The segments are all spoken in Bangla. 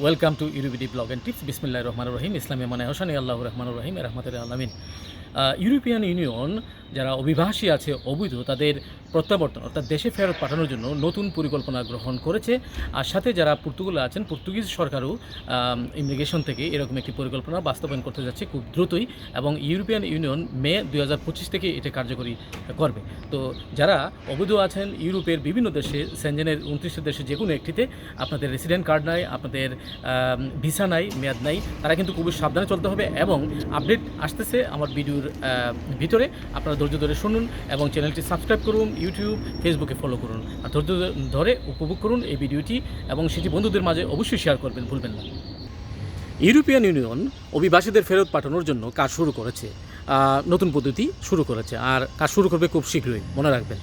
ওয়েলকাম টু ইউরোপিডি ব্লগ অ্যান্ড টিপস বিসমিল্লাহ রহমান রহিম ইসলামী মানে হোসানি আল্লাহ রহমান রহিম রহমতুল আলমিন ইউরোপিয়ান ইউনিয়ন যারা অভিবাসী আছে অবৈধ, তাদের প্রত্যাবর্তন, অর্থাৎ দেশে ফেরত পাঠানোর জন্য নতুন পরিকল্পনা গ্রহণ করেছে। আর সাথে যারা পর্তুগাল আছেন, পর্তুগিজ সরকারও ইমিগ্রেশন থেকে এরকম একটি পরিকল্পনা বাস্তবায়ন করতে যাচ্ছে খুব দ্রুতই এবং ইউরোপিয়ান ইউনিয়ন মে দু হাজার পঁচিশ থেকে এটা কার্যকরী করবে। তো যারা অবৈধ আছেন, ইউরোপের বিভিন্ন দেশে, সেনজেনের উনত্রিশটা দেশে যে কোনো একটিতে, আপনাদের রেসিডেন্ট কার্ড নাই, আপনাদের ভিসা নাই, মেয়াদ নাই, তারা কিন্তু খুবই সাবধানে চলতে হবে এবং আপডেট আসতেছে আমার ভিডিওর ভিতরে। আপনারা ধৈর্য ধরে শুনুন এবং চ্যানেলটি সাবস্ক্রাইব করুন ইউটিউব ফেসবুকে ফলো করুন। আর ধৈর্য ধরে উপভোগ করুন এই ভিডিওটি এবং সেটি বন্ধুদের মাঝে অবশ্যই শেয়ার করবেন, ভুলবেন না। ইউরোপিয়ান ইউনিয়ন অভিবাসীদের ফেরত পাঠানোর জন্য কাজ শুরু করেছে। নতুন পদ্ধতি শুরু করেছে। আর কাজ শুরু করবে খুব শীঘ্রই, মনে রাখবেন।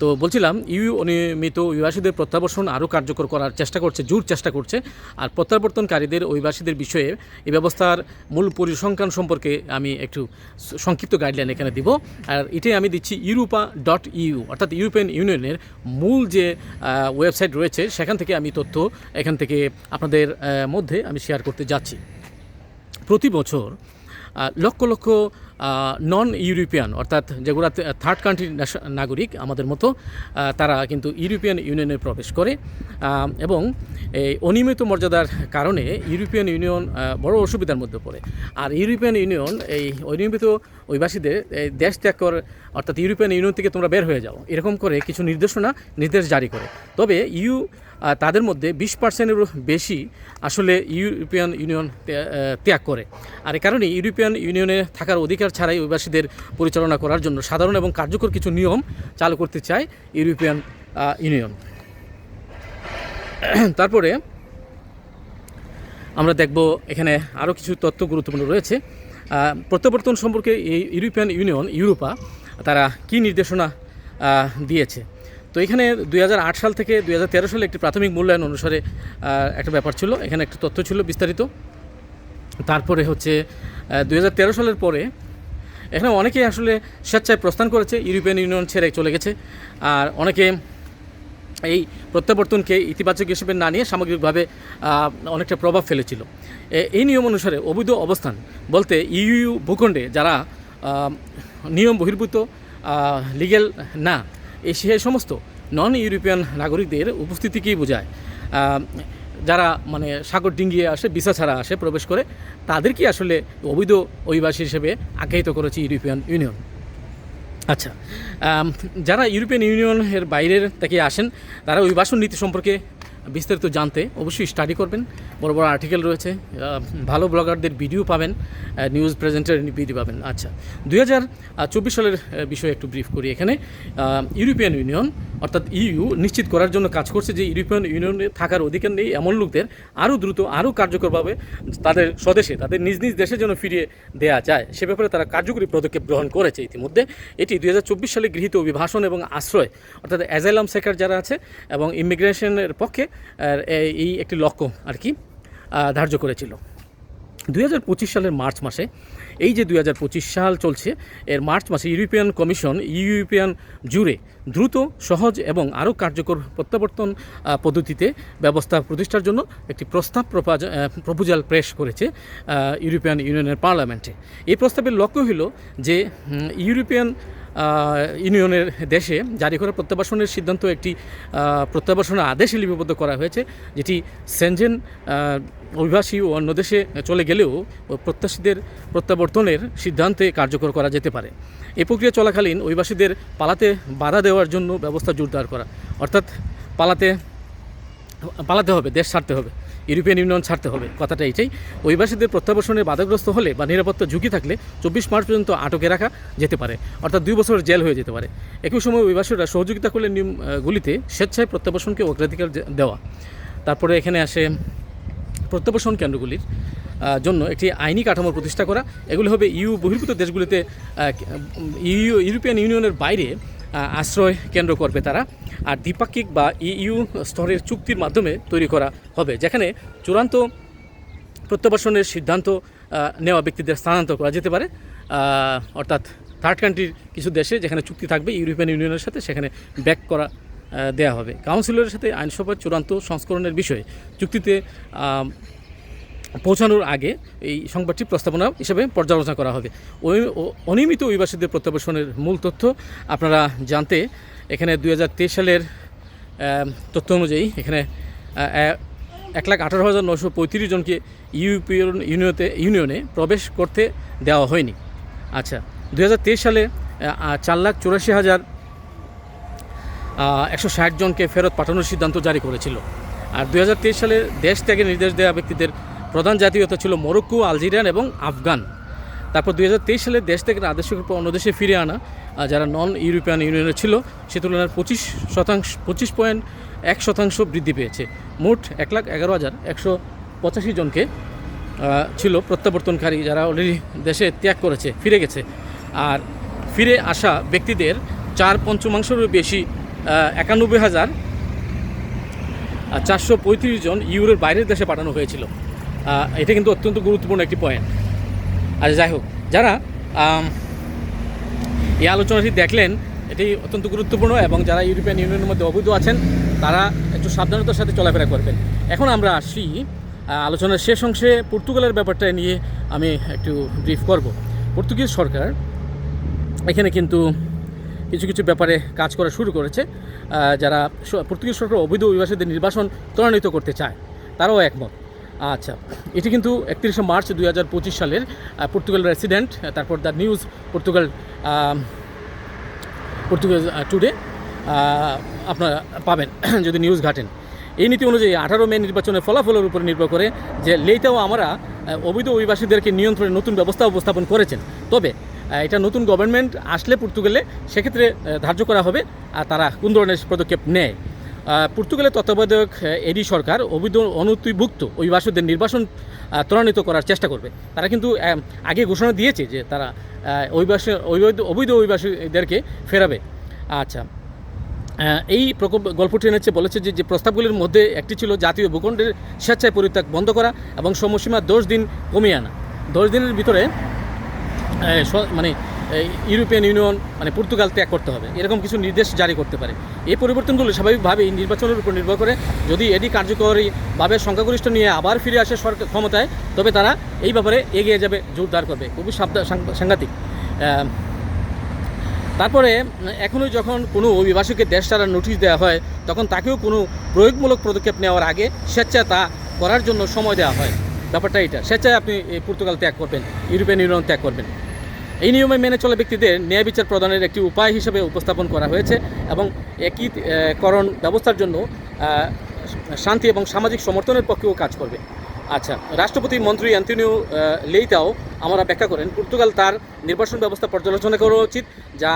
তো বলছিলাম, ইউ অনিয়মিত অভিবাসীদের প্রত্যাবর্তন আরও কার্যকর করার চেষ্টা করছে, জোর চেষ্টা করছে। আর প্রত্যাবর্তনকারীদের অভিবাসীদের বিষয়ে এই ব্যবস্থার মূল পরিসংখ্যান সম্পর্কে আমি একটু সংক্ষিপ্ত গাইডলাইন এখানে দিব। আর এটাই আমি দিচ্ছি ইউরোপা ডট ইউ, অর্থাৎ ইউরোপিয়ান ইউনিয়নের মূল যে ওয়েবসাইট রয়েছে, সেখান থেকে আমি তথ্য এখান থেকে আপনাদের মধ্যে আমি শেয়ার করতে যাচ্ছি। প্রতি বছর লক্ষ লক্ষ নন ইউরোপিয়ান অর্থাৎ যেগুলো থার্ড কান্ট্রির নাগরিক আমাদের মতো তারা কিন্তু ইউরোপিয়ান ইউনিয়নে প্রবেশ করে। এবং এই অনিয়মিত মর্যাদার কারণে ইউরোপিয়ান ইউনিয়ন বড় অসুবিধার মধ্যে পড়ে। আর ইউরোপিয়ান ইউনিয়ন এই অনিয়মিত অভিবাসীদের, এই দেশ ত্যাগ কর, অর্থাৎ ইউরোপিয়ান ইউনিয়ন থেকে তোমরা বের হয়ে যাও। এরকম করে কিছু নির্দেশনা, নির্দেশ জারি করে। তবে ইউ তাদের মধ্যে বিশ পার্সেন্টেরও বেশি আসলে ইউরোপিয়ান ইউনিয়ন ত্যা- ত্যাগ করে। আর এ কারণে ইউরোপিয়ান ইউনিয়নে থাকার অধিকার ছাড়াই অভিবাসীদের পরিচালনা করার জন্য সাধারণ এবং কার্যকর কিছু নিয়ম চালু করতে চায় ইউরোপিয়ান ইউনিয়ন। তারপরে আমরা দেখব এখানে আরও কিছু তথ্য গুরুত্বপূর্ণ রয়েছে। প্রত্যাবর্তন সম্পর্কে এই ইউরোপিয়ান ইউনিয়ন, ইউরোপা, তারা কি নির্দেশনা দিয়েছে? তো এখানে দুই হাজার আট সাল থেকে দুই হাজার তেরো সালে একটি প্রাথমিক মূল্যায়ন অনুসারে একটা ব্যাপার ছিল। এখানে একটা তথ্য ছিল বিস্তারিত। তারপরে হচ্ছে দু হাজার তেরো সালের পরে এখানে অনেকেই আসলে স্বেচ্ছায় প্রস্থান করেছে, ইউরোপিয়ান ইউনিয়ন ছেড়ে চলে গেছে। আর অনেকে এই প্রত্যাবর্তনকে ইতিবাচক হিসেবে না নিয়ে সামগ্রিকভাবে অনেকটা প্রভাব ফেলেছিল। এই নিয়ম অনুসারে অবৈধ অবস্থান বলতে ইউইউ ভূখণ্ডে যারা নিয়ম বহির্ভূত লিগেল না সে সমস্ত নন ইউরোপিয়ান নাগরিকদের উপস্থিতিকেই বোঝায়। যারা মানে সাগর ডিঙ্গিয়ে আসে বিসা ছাড়া আসে, প্রবেশ করে, তাদেরকে আসলে অবৈধ অভিবাসী হিসেবে আখ্যায়িত করেছে ইউরোপিয়ান ইউনিয়ন আচ্ছা যারা ইউরোপিয়ান ইউনিয়নের বাইরের থেকে আসেন, তারা অভিবাসন নীতি সম্পর্কে বিস্তারিত জানতে অবশ্যই স্টাডি করবেন। বড় বড় আর্টিকেল রয়েছে। ভালো ব্লগারদের ভিডিও পাবেন নিউজ প্রেজেন্টার ভিডিও পাবেন। আচ্ছা দুই হাজার চব্বিশ সালের বিষয়ে একটু ব্রিফ করি এখানে। ইউরোপিয়ান ইউনিয়ন অর্থাৎ ইইউ নিশ্চিত করার জন্য কাজ করছে যে ইউরোপিয়ান ইউনিয়নে থাকার অধিকার নেই এমন লোকদের আরও দ্রুত, আরও কার্যকরভাবে তাদের স্বদেশে, তাদের নিজ নিজ দেশের জন্য ফিরিয়ে দেওয়া যায়। সে ব্যাপারে তারা কার্যকরী পদক্ষেপ গ্রহণ করেছে ইতিমধ্যে। এটি দুই হাজার চব্বিশ সালে গৃহীত অভিভাষণ এবং আশ্রয়, অর্থাৎ অ্যাজাইলাম সেকার যারা আছে এবং ইমিগ্রেশনের পক্ষে এই- একটি লক্ষ্য আর কি ধার্য করেছিল। দুই হাজার পঁচিশ সালের মার্চ মাসে, এই যে দুই হাজার পঁচিশ সাল চলছে, এর মার্চ মাসে ইউরোপিয়ান কমিশন, ইউরোপিয়ান জুড়ে দ্রুত, সহজ এবং আরও কার্যকর প্রত্যাবর্তন পদ্ধতিতে ব্যবস্থা প্রতিষ্ঠার জন্য একটি প্রস্তাব প্রপোজাল পেশ করেছে ইউরোপিয়ান ইউনিয়নের পার্লামেন্টে। এই প্রস্তাবের লক্ষ্য হলো যে ইউরোপিয়ান ইউনিয়নের দেশে জারি করা প্রত্যাবাসনের সিদ্ধান্ত একটি প্রত্যাবাসনের আদেশে লিপিবদ্ধ করা হয়েছে, যেটি সেনজেন অভিবাসী ও অন্য দেশে চলে গেলেও প্রত্যাশীদের প্রত্যাবর্তনের সিদ্ধান্তে কার্যকর করা যেতে পারে। এ প্রক্রিয়া চলাকালীন অভিবাসীদের পালাতে বাধা দেওয়ার জন্য ব্যবস্থা জোরদার করা, অর্থাৎ পালাতে পালাতে হবে, দেশ ছাড়তে হবে, ইউরোপিয়ান ইউনিয়ন ছাড়তে হবে, কথাটা এইটাই। অভিবাসীদের প্রত্যাবর্ষণে বাধাগ্রস্ত হলে বা নিরাপত্তা ঝুঁকি থাকলে চব্বিশ মার্চ পর্যন্ত আটকে রাখা যেতে পারে, অর্থাৎ দুই বছরের জেল হয়ে যেতে পারে। একই সময় অভিবাসীরা সহযোগিতা করলে নিয়মগুলিতে স্বেচ্ছায় প্রত্যাবর্ষণকে অগ্রাধিকার দেওয়া। তারপরে এখানে আসে প্রত্যাবর্ষণ কেন্দ্রগুলির জন্য একটি আইনি কাঠামো প্রতিষ্ঠা করা। এগুলি হবে ইউ বহির্ভূত দেশগুলিতে ইউ, ইউরোপিয়ান ইউনিয়নের বাইরে আশ্রয় কেন্দ্র করবে তারা। আর দ্বিপাক্ষিক বা ইইউ স্তরের চুক্তির মাধ্যমে তৈরি করা হবে, যেখানে চূড়ান্ত প্রত্যাবাসনের সিদ্ধান্ত নেওয়া ব্যক্তিদের স্থানান্তর করা যেতে পারে। অর্থাৎ থার্ড কান্ট্রির কিছু দেশে যেখানে চুক্তি থাকবে ইউরোপিয়ান ইউনিয়নের সাথে সেখানে ব্যাক করা দেওয়া হবে। কাউন্সিলরের সাথে আইনসভার চূড়ান্ত সংস্করণের বিষয়ে চুক্তিতে পৌঁছানোর আগে এই সংবাদটি প্রস্তাবনা হিসেবে পর্যালোচনা করা হবে। ওই অনিয়মিত অভিবাসীদের প্রত্যাবাসনের মূল তথ্য আপনারা জানতে এখানে দু হাজার তেইশ সালের তথ্য অনুযায়ী এখানে এক লাখ আঠারো হাজার নশো পঁয়ত্রিশ জনকে ইউরোপিয়ান ইউনিয়তে, ইউনিয়নে প্রবেশ করতে দেওয়া হয়নি। আচ্ছা দু হাজার তেইশ সালে চার লাখ চুরাশি হাজার একশো ষাট জনকে ফেরত পাঠানোর সিদ্ধান্ত জারি করেছিল। আর দু হাজার তেইশ সালে দেশ ত্যাগের নির্দেশ দেওয়া ব্যক্তিদের প্রধান জাতীয়তা ছিল মরক্কো, আলজেরিয়ান এবং আফগান। তারপর দুই হাজার তেইশ সালে দেশ থেকে আদেশের পর অন্য দেশে ফিরে আনা যারা নন ইউরোপিয়ান ইউনিয়নে ছিল, সে তুলনায় পঁচিশ শতাংশ, পঁচিশ পয়েন্ট এক শতাংশ বৃদ্ধি পেয়েছে। মোট এক লাখ এগারো হাজার একশো পঁচাশি জনকে ছিল প্রত্যাবর্তনকারী যারা অলরেডি দেশে ত্যাগ করেছে, ফিরে গেছে। আর ফিরে আসা ব্যক্তিদের চার পঞ্চমাংশেরও বেশি একানব্বই হাজার চারশো পঁয়ত্রিশ জন ইউরোর বাইরের দেশে পাঠানো হয়েছিল। এটা কিন্তু অত্যন্ত গুরুত্বপূর্ণ একটি পয়েন্ট আর যাই হোক, যারা এই আলোচনাটি দেখলেন, এটি অত্যন্ত গুরুত্বপূর্ণ এবং যারা ইউরোপিয়ান ইউনিয়নের মধ্যে অবৈধ আছেন, তারা একটু সাবধানতার সাথে চলাফেরা করবেন। এখন আমরা আসি আলোচনার শেষ অংশে পর্তুগালের ব্যাপারটা নিয়ে আমি একটু ব্রিফ করব। পর্তুগিজ সরকার এখানে কিন্তু কিছু কিছু ব্যাপারে কাজ করা শুরু করেছে। যারা পর্তুগিজ সরকার অবৈধ অভিবাসীদের নির্বাসন ত্বরান্বিত করতে চায়, তারাও একমত। আচ্ছা এটি কিন্তু একত্রিশে মার্চ দুই হাজার পঁচিশ সালের পর্তুগাল রেসিডেন্ট তারপর the news Portugal Portugal today আপনারা পাবেন, যদি নিউজ ঘাটেন। এই নীতি অনুযায়ী আঠারো মে নির্বাচনের ফলাফলের উপর নির্ভর করে যে লেইটাও আমরা অবৈধ অভিবাসীদেরকে নিয়ন্ত্রণে নতুন ব্যবস্থা উপস্থাপন করেছেন। তবে এটা নতুন গভর্নমেন্ট আসলে পর্তুগালে সেক্ষেত্রে ধার্য করা হবে, আর তারা কোন ধরনের পদক্ষেপ নেয়? পর্তুগালের তত্ত্বাবধায়ক এডি সরকার অবৈধ অনতিভুক্ত অভিবাসীদের নির্বাসন ত্বরান্বিত করার চেষ্টা করবে। তারা কিন্তু আগে ঘোষণা দিয়েছে যে তারা অভিবাসী অবৈধ অভিবাসীদেরকে ফেরাবে। আচ্ছা এই প্রকল্প, গল্পটি এনেছে, বলেছে যে যে প্রস্তাবগুলির মধ্যে একটি ছিল জাতীয় ভূখণ্ডের স্বেচ্ছায় পরিত্যাগ বন্ধ করা এবং সময়সীমা দশ দিন কমিয়ে আনা। দশ দিনের ভিতরে মানে ইউরোপিয়ান ইউনিয়ন মানে পর্তুগাল ত্যাগ করতে হবে। এরকম কিছু নির্দেশ জারি করতে পারে। এই পরিবর্তনগুলো স্বাভাবিকভাবেই নির্বাচনের উপর নির্ভর করে। যদি এটি কার্যকরীভাবে সংখ্যাগরিষ্ঠ নিয়ে আবার ফিরে আসে সরকার ক্ষমতায়, তবে তারা এই ব্যাপারে এগিয়ে যাবে জোরদার করবে। খুবই সাংঘাতিক। তারপরে এখনও যখন কোনো অভিবাসীকে দেশ ছাড়ার নোটিশ দেওয়া হয়, তখন তাকেও কোনো প্রয়োগমূলক পদক্ষেপ নেওয়ার আগে স্বেচ্ছায় তা করার জন্য সময় দেওয়া হয়। ব্যাপারটা এটা স্বেচ্ছায় আপনি পর্তুগাল ত্যাগ করবেন, ইউরোপিয়ান ইউনিয়ন ত্যাগ করবেন। এই নিয়মে মেনে চলা ব্যক্তিদের ন্যায় বিচার প্রদানের একটি উপায় হিসেবে উপস্থাপন করা হয়েছে এবং একীকরণ করণ ব্যবস্থার জন্য শান্তি এবং সামাজিক সমর্থনের পক্ষেও কাজ করবে। আচ্ছা রাষ্ট্রপতি মন্ত্রী অ্যান্টনিও লেইতাও আমরা ব্যাখ্যা করেন, পর্তুগাল তার নির্বাচন ব্যবস্থা পর্যালোচনা করা উচিত, যা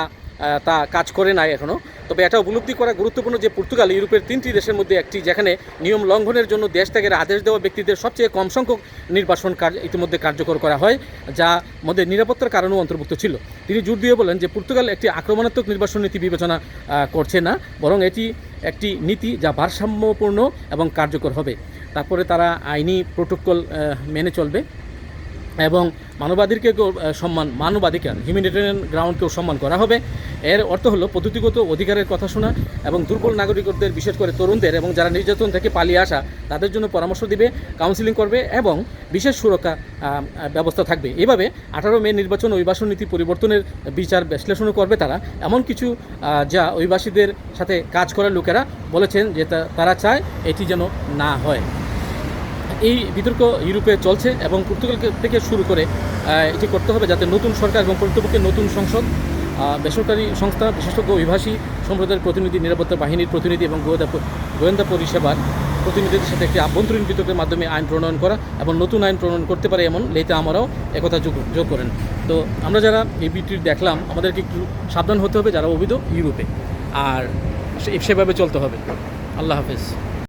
তা কাজ করে নাই এখনও তবে এটা উপলব্ধি করা গুরুত্বপূর্ণ যে পর্তুগাল ইউরোপের তিনটি দেশের মধ্যে একটি, যেখানে নিয়ম লঙ্ঘনের জন্য দেশ ত্যাগের আদেশ দেওয়া ব্যক্তিদের সবচেয়ে কম সংখ্যক নির্বাসন কার্য ইতিমধ্যে কার্যকর করা হয়, যা মধ্যে নিরাপত্তার কারণেও অন্তর্ভুক্ত ছিল। তিনি জোর দিয়ে বলেন যে পর্তুগাল একটি আক্রমণাত্মক নির্বাসন নীতি বিবেচনা করছে না, বরং এটি একটি নীতি যা ভারসাম্যপূর্ণ এবং কার্যকর হবে। তারপরে তারা আইনি প্রোটোকল মেনে চলবে। এবং মানবাধিকারকেও সম্মান, মানবাধিকার হিউম্যানিটেরিয়ান গ্রাউন্ডকেও সম্মান করা হবে। এর অর্থ হলো পদ্ধতিগত অধিকারের কথা শোনা এবং দুর্বল নাগরিকদের, বিশেষ করে তরুণদের এবং যারা নির্যাতন থেকে পালিয়ে আসা, তাদের জন্য পরামর্শ দিবে কাউন্সিলিং করবে এবং বিশেষ সুরক্ষা ব্যবস্থা থাকবে। এভাবে আঠারো মে নির্বাচন অভিবাসন নীতি পরিবর্তনের বিচার বিশ্লেষণও করবে তারা। এমন কিছু যা অভিবাসীদের সাথে কাজ করার লোকেরা বলেছেন যে তারা চায় এটি যেন না হয়। এই বিতর্ক ইউরোপে চলছে এবং পর্তুগাল থেকে শুরু করে এটি করতে হবে যাতে নতুন সরকার এবং কর্তৃপক্ষের নতুন সংসদ বেসরকারি সংস্থা, বিশেষজ্ঞ অভিবাসী সম্প্রদায়ের প্রতিনিধি, নিরাপত্তা বাহিনীর প্রতিনিধি এবং গোয়েন্দা গোয়েন্দা পরিষেবার প্রতিনিধিদের সাথে একটি আভ্যন্তরীণ বিতর্কের মাধ্যমে আইন প্রণয়ন করা এবং নতুন আইন প্রণয়ন করতে পারে এমন লেতে আমরাও একথা যোগ যোগ করেন। তো আমরা যারা এই ভিডিওটি দেখলাম, আমাদেরকে একটু সাবধান হতে হবে যারা অবৈধ ইউরোপে। আর সেভাবে চলতে হবে। আল্লাহ হাফেজ।